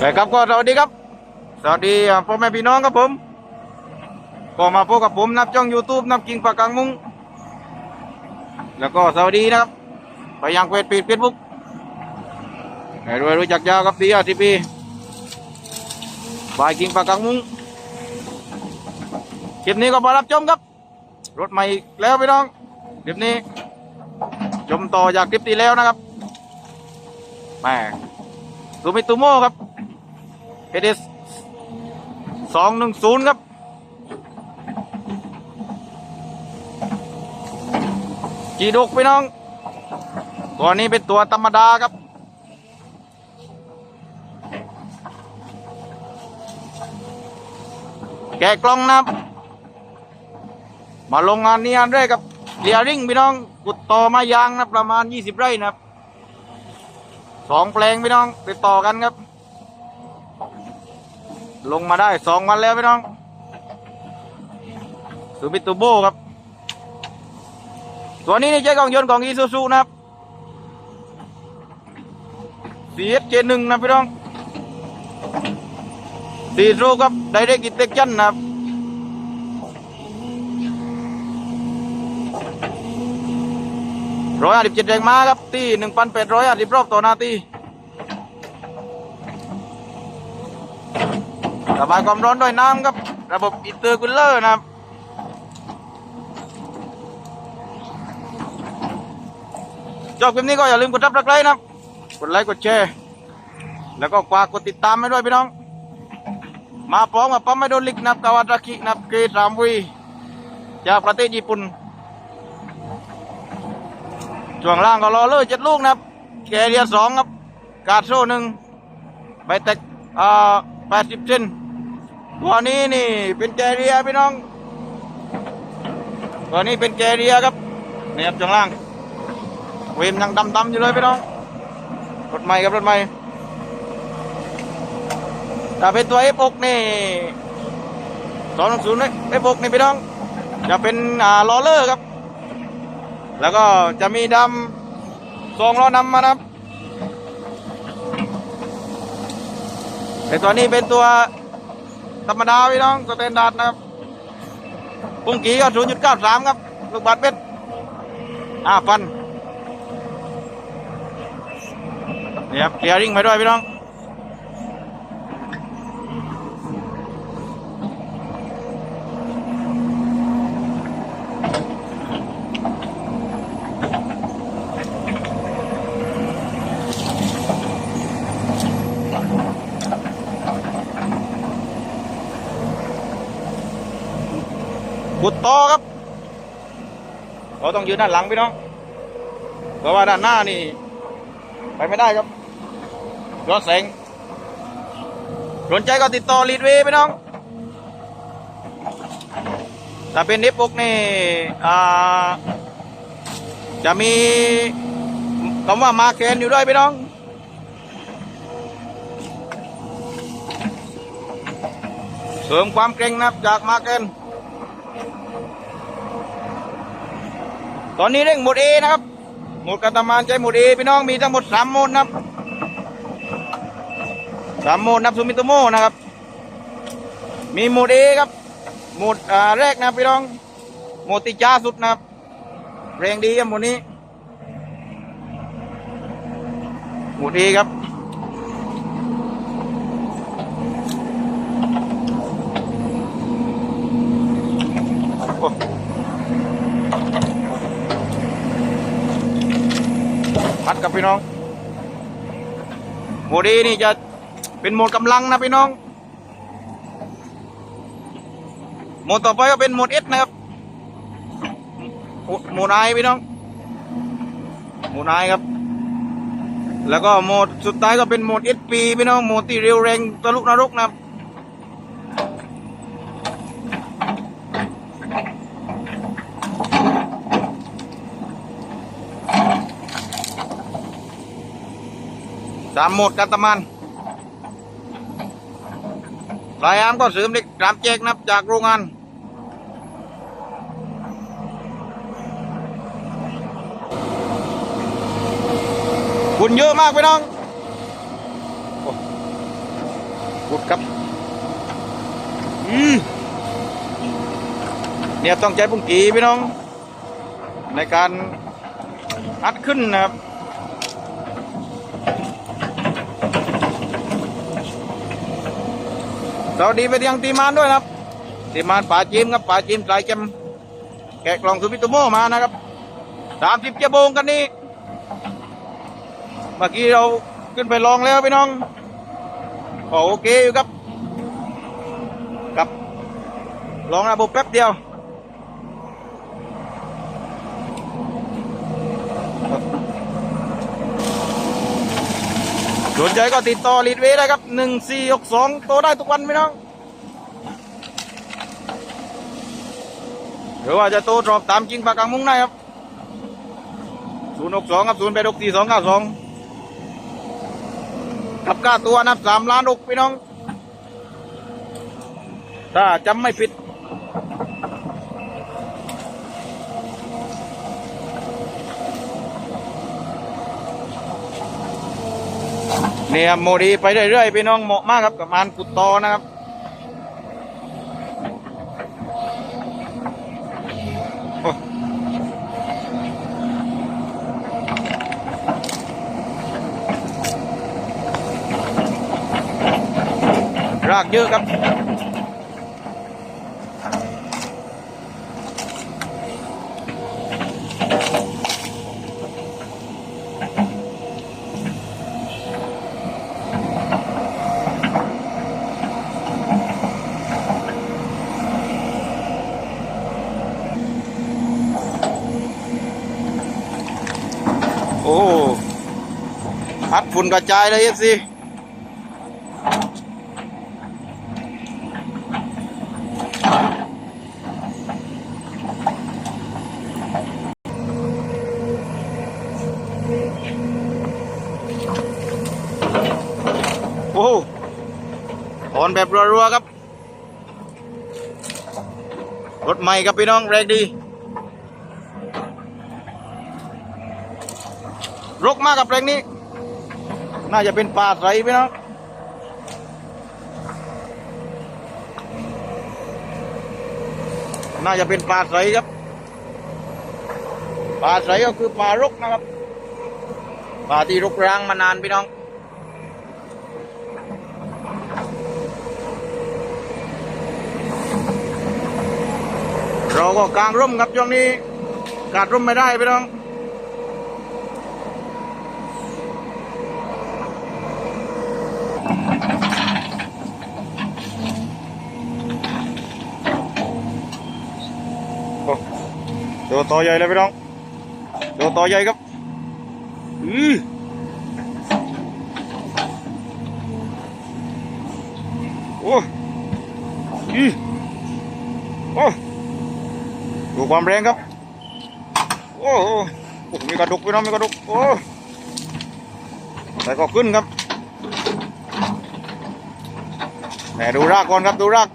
ไปครับก็สวัสดีครับ สวัสดีพ่อแม่พี่น้องครับผม ก็มาพบกับผมนับช่อง YouTube นับกิงปากกางมุ้งแล้วก็สวัสดีนะครับ ไปยังเพจปีดเฟซบุ๊กให้รวยรู้จักยาวกับดีอาทีพีบายกิงปากกางมุ้งคลิปนี้ก็มารับชมครับ รถใหม่แล้วพี่น้องคลิปนี้ ชมต่อจากคลิปที่แล้วนะครับแม่ตูมิตูโม่ครับ เอเดสสองหนึ่งศูนย์ครับจีดุกพี่น้องตัวนี้เป็นตัวธรรมดาครับ แกะกล่องนะครับมาลงงานนี้อันแรกกับเลียริ่งพี่น้องกุดต่อมายางนะประมาณ 20 ไร่นะครับสองแปลงพี่น้องติดต่อกันครับ ลงมาได้สองวันแล้วพี่น้องซูบิตูโบครับ ตัวนี้นี่ใช้กล่องยนต์ของอีซูซูนะครับ CSJ1 นะพี่น้องสีรูครับ Direct Injection นะครับร้อยห้าสิบเจ็ดแรงม้าครับที่หนึ่งพันแปดร้อยห้าสิบรอบต่อนาที ระบายความร้อนด้วยน้ำครับ ระบบอินเตอร์คูลเลอร์นะครับชอบคลิปนี้ก็อย่าลืมกดซับสไครต์นะครับ กดไลค์กดแชร์แล้วก็ฝากกดติดตามให้ด้วยพี่น้อง มาพร้อมกับปั๊มไมโดลิกนับกาวาตาคินับเกสามวีจากประเทศญี่ปุ่นช่วงล่างก็รอเลยเจ็ดลูกนะครับแกเรียสองครับ กาดโซ่หนึ่งใบแตกอ่าแปดสิบเซน ตัวนี้นี่ เป็นแกเรียพี่น้อง ตัวนี้เป็นแกเรียครับเนี่ครับช่วงล่างเวมยังดำๆอยู่เลยพี่น้องรถใหม่ครับรถใหม่ถ้าเป็นตัว F6 นี่สองศูนย์ F6 นี่พี่น้อง จะเป็นอ่าลอเลอร์ครับ แล้วก็จะมีดำทรงล้อนำมานะครับแต่ตัวนี้เป็นตัว ธรรมดาพี่น้องสแตนดาร์ดนะครับปุ้งกี้ก็ศูนย์จุดเก้าสามครับ ลูกบาทเป็ดห้าพันเนี่ครับเกียร์ริงไปด้วยพี่น้อง ขุดต่อครับ เราต้องยืนด้านหลังพี่น้อง เพราะว่าด้านหน้านี่ ไปไม่ได้ครับย้อนแสงสนใจก็ติดต่อลีดเวย์พี่น้องถ้าเป็นนิปกนี่จะมีคำว่ามาเคนอยู่ด้วยพี่น้องเสริมความเกรงนะครับจากมาเกน ตอนนี้เร่งหมดเอนะครับ หมดกาตามานใจหมดเอพี่น้องมีทั้งหมดสามโมดนะครับสามโมดนับซูมิโตโมนะครับ มีโหมดเอครับโหมดอ่าแรกนะพี่น้องโหมดติจ้าสุดนะครับแรงดีครับโหมดนี้หมดเอครับ พัดกับพี่น้องโมดเอนี่จะเป็นโหมดกำลังนะพี่น้องโหมดต่อไปก็เป็นโหมดเอสนะครับโหมดไอพี่น้องโหมดไอครับ แล้วก็โหมดสุดท้ายก็เป็นโหมดเอสปีพี่น้องโหมดที่เร็วแรงตะลุกนรกนะครับ สามหมดกันตะมันรายอามก็เสริมเด็กสามแจกนับจากโรงงานคุณเยอะมากพี่น้องโอ้กุดครับอืมเนี่ยต้องใจปุ่งกีพี่น้อง ในการอัดขึ้นนะครับ สวัสดีไปยังทีมานด้วยนะครับทีมานป่าจีมครับป่าจีมสายเกมแกะกล่องสุพิโตโมมานะครับสามสิบเจโบงกันนี้เมื่อกี้เราขึ้นไปลองแล้วพี่น้องก็โอเคอยู่ครับกับลองระบบแป๊บเดียว สนใจก็ติดต่อลีดเวได้ครับหนึ่งสี่หกสองโตได้ทุกวันพี่น้อง หรือว่าจะโตสอบตามจริงปากกลางมุ้งได้ครับศูนย์หกสองครับศูนย์แปดหกสี่สองเก้าสองกับค่าตัวนับสามล้านหกพี่น้อง ถ้าจำไม่ผิด เนี่ยโมดีไปเรื่อยๆพี่น้องเหมาะมากครับกับมานกุดตอนะครับรากเยอะครับ โอ้พัด ฝุ่นกระจายเลยเอฟซีโอ้ถอนแบบรัวๆครับ รถใหม่ครับพี่น้องแรงดีรกมากกับเพลงนี้ น่าจะเป็นป่าใสพี่น้องน่าจะเป็นป่าใสครับป่าใสก็คือป่ารกนะครับป่าที่รกร้างมานานพี่น้อง เราก็กางร่มครับช่วงนี้ขาดร่มไม่ได้พี่น้อง โอ้ตัวต่อใหญ่เลยพี่น้องตัวต่อใหญ่ครับ อือโอ้อือโอ้ดูความแรงครับ โอ้โหโอ้มีกระดูกพี่น้องมีกระดูกโอ้แต่ก็ขึ้นครับ แต่ดูรากก่อนครับดูราก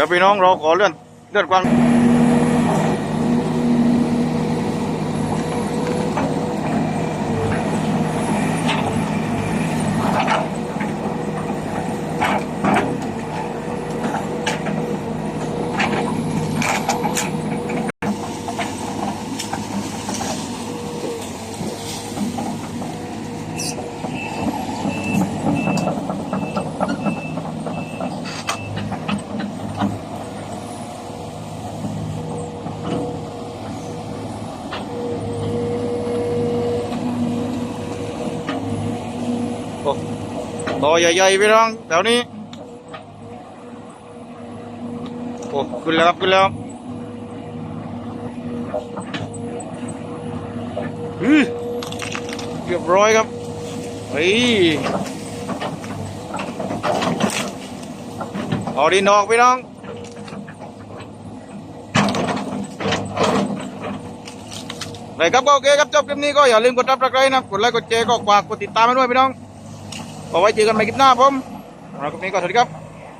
เดี๋ยวพี่น้องเราขอเลื่อนเลื่อนความ ต่อใหญ่ๆไปน้องแถวนี้โอ้ขึ้นแล้วครับขึ้นแล้วเฮียเกือบร้อยครับเฮ้ยเอาดินออกไปน้องไรครับก็โอเคครับจบคลิปนี้ก็อย่าลืมกดติบกระไรนะกดไลค์กดแชร์ก็กวากกดติดตามมาด้วยพี่น้อง ก็ไว้เจอกันใหม่คลิปหน้าผมสำหรับคลิปนี้ก็สวัสดีครับ